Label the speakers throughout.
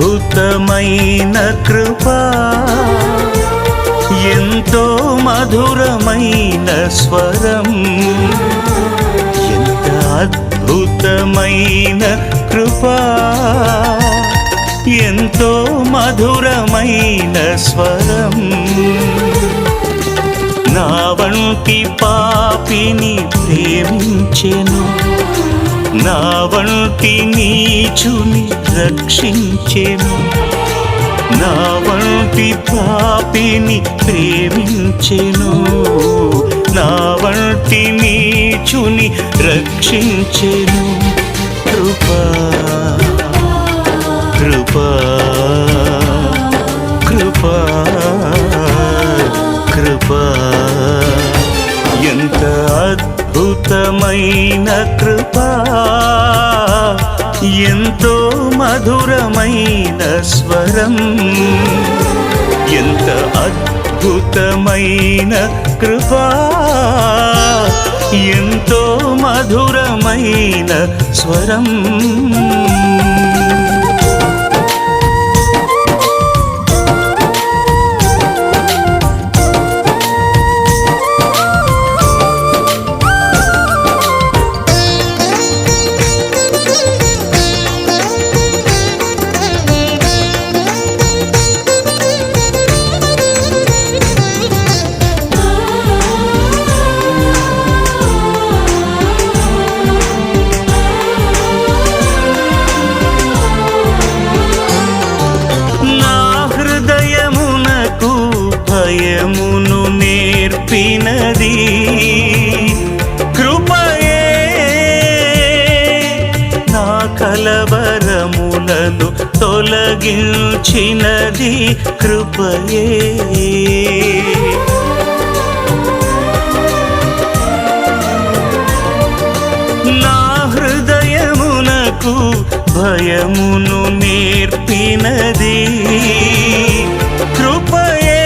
Speaker 1: అద్భుతమైన కృప. ఎంతో మధురమైన స్వరం. ఎంత అద్భుతమైన కృప. ఎంతో మధురమైన స్వరం. నా వంటి పాపిని ప్రేమించెను. నా వంటి నీచుని రక్షించెను. నా వంటి పాపిని ప్రేమించెను. నా వంటి నీచుని రక్షించెను. కృపా కృపా కృపా కృపా. ఎంత అద్భుతమైన కృప. ఎంతో మధురమైన స్వరం. ఎంత అద్భుతమైన కృప. ఎంతో మధురమైన స్వరం. కలవరములను తొలగించినది కృపయే. నా హృదయమునకు భయమును నేర్పినది కృపయే.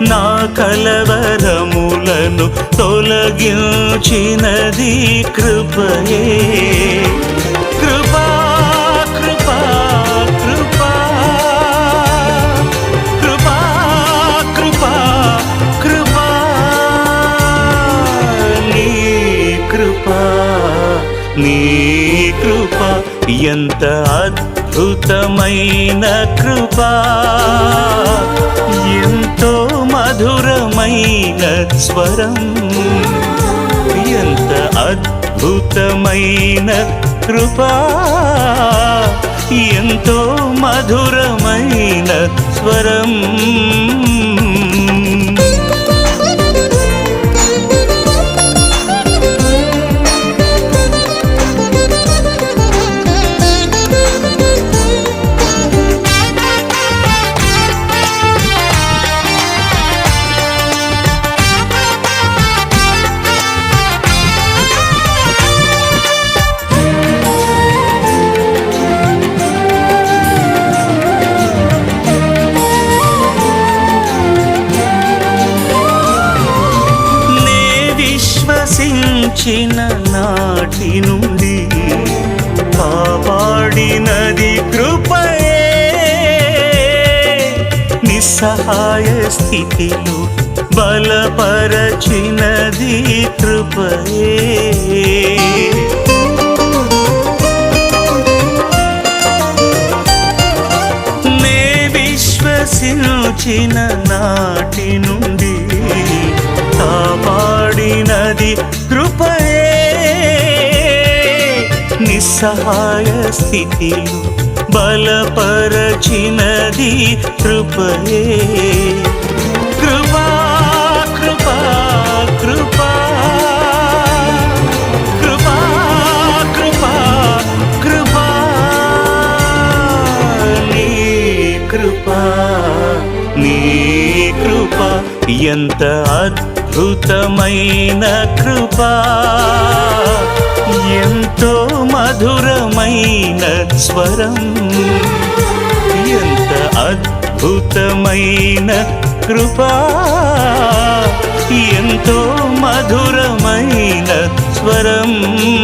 Speaker 1: నా కలవరములను తొలగించినది కృపయే. ఎంత అద్భుతమైన కృపా. ఎంతో మధురమైన స్వరం. ఎంత అద్భుతమైన కృపా. ఎంతో మధురమైన స్వరం. చిన్న నాటి నుండి కాపాడినది కృపయే. నిస్సహాయ స్థితిలో బలపరచినది కృపయే. నే విశ్వసించిన నాటి నిస్సహాయ స్థితిలో బలపరచినది కృపయే. కృపా కృపా కృపా. కృపా కృపా కృపా. నీ కృపా నీ కృప. ఎంత అద్భుతమైన కృపా. ఎంతో మధురమైన స్వరం. ఎంత అద్భుతమైన కృపా. ఎంతో మధురమైన స్వరం.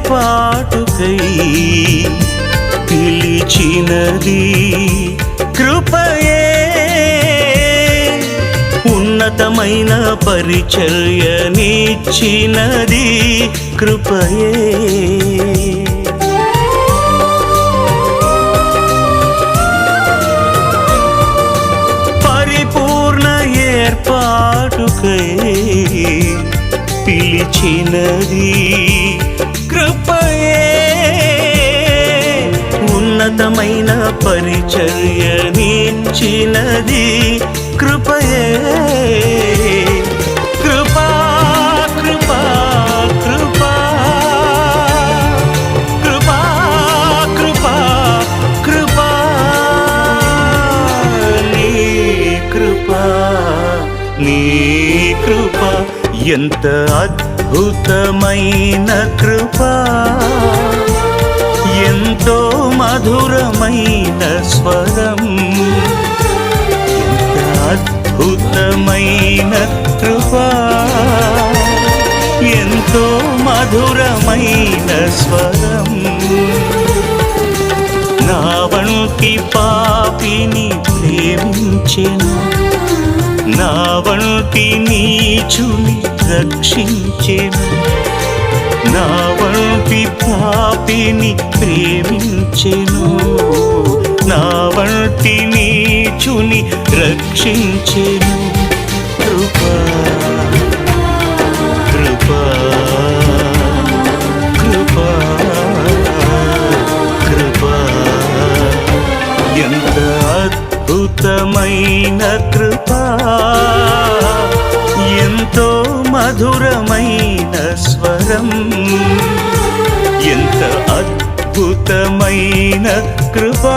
Speaker 1: ఏర్పాటుకై పిలిచినది కృపయే. ఉన్నతమైన పరిచర్యనిచ్చినది కృపయే. పరిపూర్ణ ఏర్పాటుకై పిలిచినది కృపయే ఉన్నతమైన పరిచర్యనిచ్చినది కృపయే. కృపా కృపా కృపా కృపా కృపా కృపా. నీ కృపా నీ కృపా ఎంత అద్భుతమైన కృపా. ఎంతో మధురమైన స్వరం. అద్భుతమైన కృపా. ఎంతో మధురమైన స్వరం. నా వంటి పాపిని ప్రేమించెను. నా వంటి నీచుని రక్షించెను. నా వంటి పాపిని ప్రేమించెను. నా వంటి నీచుని రక్షించెను. కృపా కృపా కృపా కృపా. ఎంత అద్భుతమైన కృప. ఎంతో మధురమైన స్వరం. ఎంత అద్భుతమైన కృపా.